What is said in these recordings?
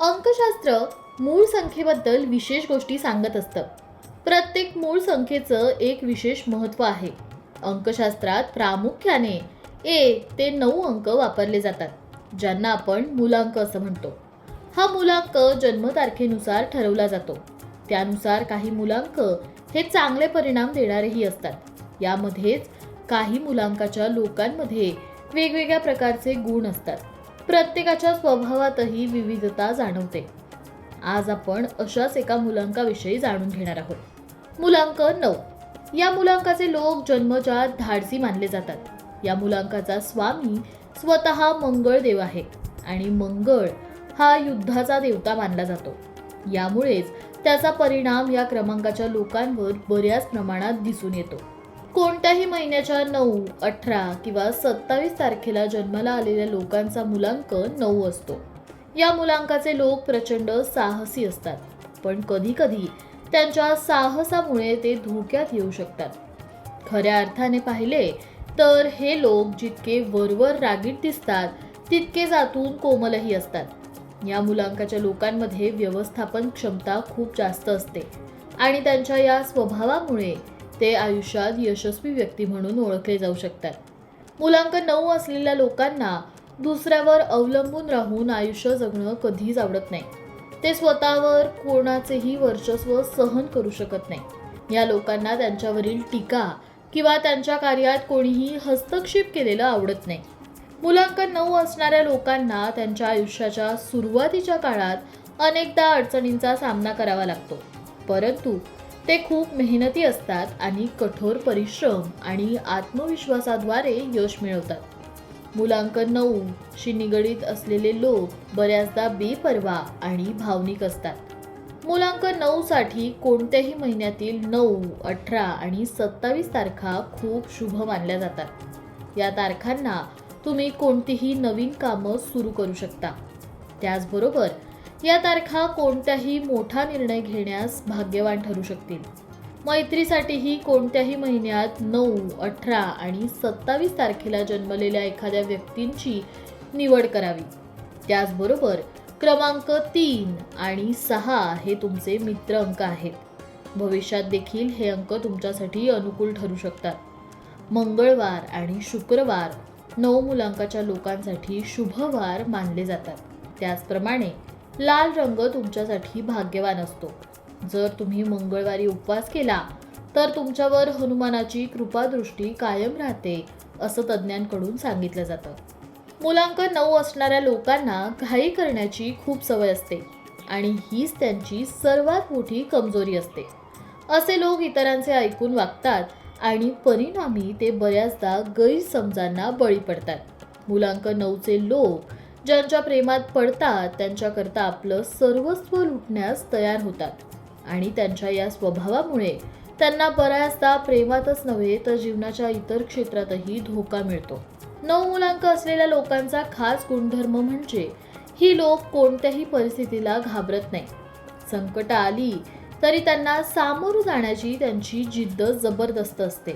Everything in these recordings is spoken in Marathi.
अंकशास्त्र मूळ संख्येबद्दल विशेष गोष्टी सांगत असतं. प्रत्येक मूळ संख्येचं एक विशेष महत्त्व आहे. अंकशास्त्रात प्रामुख्याने एक ते नऊ अंक वापरले जातात ज्यांना आपण मूलांक असं म्हणतो. हा मूलांक जन्मतारखेनुसार ठरवला जातो. त्यानुसार काही मूलांक हे चांगले परिणाम देणारेही असतात. यामध्येच काही मूलांकाच्या लोकांमध्ये वेगवेगळ्या प्रकारचे गुण असतात. प्रत्येकाच्या स्वभावातही विविधता जाणवते. आज आपण अशाच एका मुलांकाविषयी जाणून घेणार आहोत. मुलांक नऊ. या मुलांकाचे लोक जन्मजात धाडसी मानले जातात. या मुलांकाचा स्वामी स्वतः मंगळ देव आहे आणि मंगळ हा युद्धाचा देवता मानला जातो. यामुळेच त्याचा परिणाम या क्रमांकाच्या लोकांवर बऱ्याच प्रमाणात दिसून येतो. कोणत्याही महिन्याच्या नऊ अठरा किंवा सत्तावीस तारखेला जन्माला आलेल्या लोकांचा मुलांक नऊ असतो. या मुलांकाचे लोक प्रचंड साहसी असतात पण कधी कधी त्यांच्या साहसामुळे ते धोक्यात येऊ शकतात. खऱ्या अर्थाने पाहिले तर हे लोक जितके वरवर रागीट दिसतात तितकेच आतून कोमलही असतात. या मुलांकाच्या लोकांमध्ये व्यवस्थापन क्षमता खूप जास्त असते आणि त्यांच्या या स्वभावामुळे ते आयुष्यात यशस्वी व्यक्ती म्हणून ओळखले जाऊ शकतात. मुलांक नऊ असलेल्या लोकांना दुसऱ्यावर अवलंबून राहून आयुष्य जगणं कधीच आवडत नाही. ते स्वतःवर कोणाचेही वर्चस्व सहन करू शकत नाही. या लोकांना त्यांच्यावरील टीका किंवा त्यांच्या कार्यात कोणीही हस्तक्षेप केलेलं आवडत नाही. मुलांकन नऊ असणाऱ्या लोकांना त्यांच्या आयुष्याच्या सुरुवातीच्या काळात अनेकदा अडचणींचा सामना करावा लागतो. परंतु ते खूप मेहनती असतात आणि कठोर परिश्रम आणि आत्मविश्वासाद्वारे यश मिळवतात. मुलांकन नऊ शी निगडीत असलेले लोक बऱ्याचदा बेपर्वा आणि भावनिक असतात. मुलांकन नऊ साठी कोणत्याही महिन्यातील नऊ अठरा आणि सत्तावीस तारखा खूप शुभ मानल्या जातात. या तारखांना तुम्ही कोणतीही नवीन कामं सुरू करू शकता. त्याचबरोबर या तारखा कोणत्याही मोठा निर्णय घेण्यास भाग्यवान ठरू शकतील. मैत्रीसाठीही कोणत्याही महिन्यात नऊ अठरा आणि सत्तावीस तारखेला जन्मलेल्या एखाद्या व्यक्तींची निवड करावी. त्याचबरोबर क्रमांक तीन आणि सहा हे तुमचे मित्र अंक आहेत. भविष्यात देखील हे अंक तुमच्यासाठी अनुकूल ठरू शकतात. मंगळवार आणि शुक्रवार नऊ मुलांकाच्या लोकांसाठी शुभवार मानले जातात. त्याचप्रमाणे लाल रंग तुमच्यासाठी भाग्यवान असतो. जर तुम्ही मंगळवारी उपवास केला तर तुमच्यावर हनुमानाची कृपादृष्टी कायम राहते असं तज्ज्ञांकडून सांगितलं जातं. मुलांक नऊ असणाऱ्या लोकांना घाई करण्याची खूप सवय असते आणि हीच त्यांची सर्वात मोठी कमजोरी असते. असे लोक इतरांचे ऐकून वागतात आणि परिणामी ते बऱ्याचदा गैरसमजांना बळी पडतात. मुलांक नऊचे लोक ज्यांच्या प्रेमात पडतात त्यांच्याकरता आपलं सर्वस्व लुटण्यास तयार होतात. आणि त्यांच्या या स्वभावामुळे त्यांना बऱ्याचदा प्रेमातच नव्हे तर जीवनाच्या इतर क्षेत्रातही धोका मिळतो. नऊ मुलांक असलेल्या लोकांचा खास गुणधर्म म्हणजे ही लोक कोणत्याही परिस्थितीला घाबरत नाही. संकट आली तरी त्यांना सामोरं जाण्याची त्यांची जिद्द जबरदस्त असते.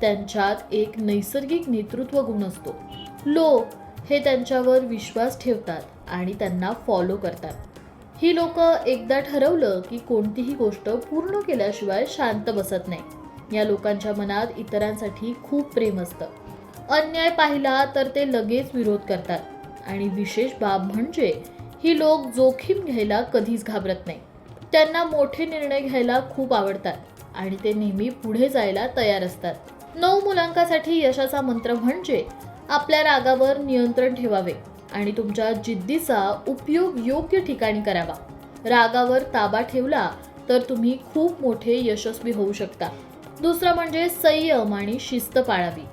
त्यांच्यात एक नैसर्गिक नेतृत्व गुण असतो. लोक हे त्यांच्यावर विश्वास ठेवतात आणि त्यांना फॉलो करतात. ही लोक एकदा ठरवलं की कोणतीही गोष्ट पूर्ण केल्याशिवाय शांत बसत नाही. या लोकांच्या मनात इतरांसाठी खूप प्रेम असतं. अन्याय पाहिला तर ते लगेच विरोध करतात. आणि विशेष बाब म्हणजे ही लोक जोखीम घ्यायला कधीच घाबरत नाही. त्यांना मोठे निर्णय घ्यायला खूप आवडतात आणि ते नेहमी पुढे जायला तयार असतात. नऊ मुलांकासाठी यशाचा मंत्र म्हणजे आपल्या रागावर नियंत्रण ठेवावे आणि तुमच्या जिद्दीचा उपयोग योग्य ठिकाणी करावा. रागावर ताबा ठेवला तर तुम्ही खूप मोठे यशस्वी होऊ शकता. दुसरं म्हणजे संयम आणि शिस्त पाळावी.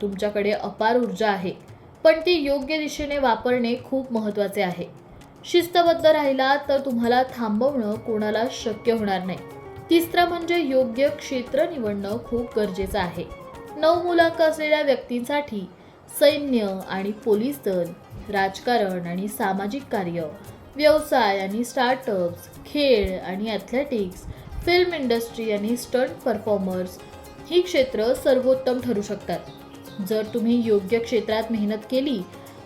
तुमच्याकडे अपार ऊर्जा आहे पण ती योग्य दिशेने वापरणे खूप महत्त्वाचे आहे. शिस्तबद्ध राहिला तर तुम्हाला थांबवणं कोणाला शक्य होणार नाही. तिसरं म्हणजे योग्य क्षेत्र निवडणं खूप गरजेचं आहे. नऊ मुलांक असलेल्या व्यक्तींसाठी सैन्य आणि पोलीस दल राजकारण आणि सामाजिक कार्य व्यवसाय आणि स्टार्टअप्स खेळ आणि ॲथलेटिक्स फिल्म इंडस्ट्री आणि स्टंट परफॉर्मर्स ही क्षेत्र सर्वोत्तम ठरू शकतात. जर तुम्ही योग्य क्षेत्रात मेहनत केली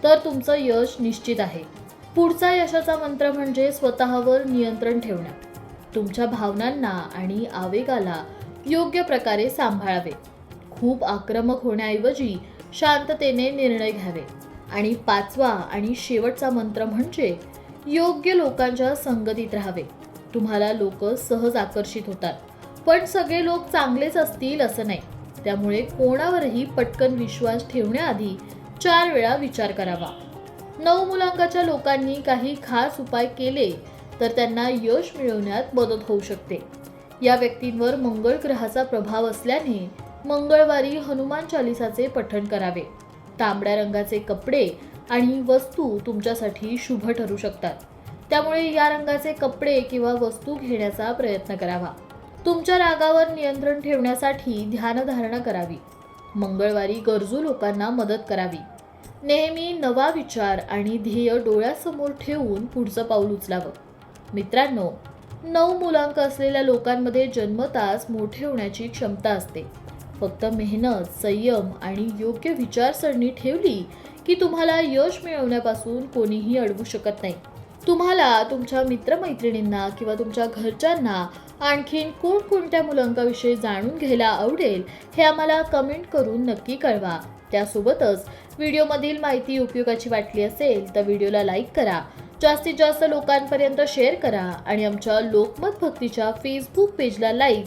तर तुमचं यश निश्चित आहे. पुढचा यशाचा मंत्र म्हणजे स्वतःवर नियंत्रण ठेवणे. तुमच्या भावनांना आणि आवेगाला योग्य प्रकारे सांभाळावे. खूप आक्रमक होण्याऐवजी शांततेने निर्णय घ्यावे. आणि पाचवा आणि शेवटचा मंत्र म्हणजे योग्य लोकांच्या संगतीत राहावे. तुम्हाला लोक सहज आकर्षित होतात पण सगळे लोक चांगलेच असतील असं नाही. त्यामुळे कोणावरही पटकन विश्वास ठेवण्याआधी चार वेळा विचार करावा. नऊ मुलांकाच्या लोकांनी काही खास उपाय केले तर त्यांना यश मिळवण्यात मदत होऊ शकते. या व्यक्तींवर मंगळ ग्रहाचा प्रभाव असल्याने मंगळवारी हनुमान चालिसाचे पठण करावे. तांबड्या रंगाचे कपडे आणि वस्तू तुमच्यासाठी शुभ ठरू शकतात. त्यामुळे या रंगाचे कपडे किंवा वस्तू घेण्याचा प्रयत्न करावा. तुमच्या रागावर नियंत्रण ठेवण्यासाठी ध्यानधारणा करावी. मंगळवारी गरजू लोकांना मदत करावी. नेहमी नवा विचार आणि ध्येय डोळ्यासमोर ठेवून पुढचं पाऊल उचलावं. मित्रांनो नऊ मुलांक असलेल्या लोकांमध्ये जन्मतास मोठे होण्याची क्षमता असते. फक्त मेहनत संयम आणि योग्य विचारसरणी ठेवली की तुम्हाला यश मिळवण्यापासून कोणीही अडवू शकत नाही. तुम्हाला तुमच्या मित्रमैत्रिणींना किंवा तुमच्या घरच्यांना आणखीन कोणकोणत्या मुलांकाविषयी जाणून घ्यायला आवडेल हे आम्हाला कमेंट करून नक्की कळवा. त्यासोबतच व्हिडिओमधील माहिती उपयोगाची वाटली असेल तर व्हिडिओला लाईक करा. जास्तीत जास्त लोकांपर्यंत शेअर करा आणि आमच्या लोकमत भक्तीच्या फेसबुक पेजला लाईक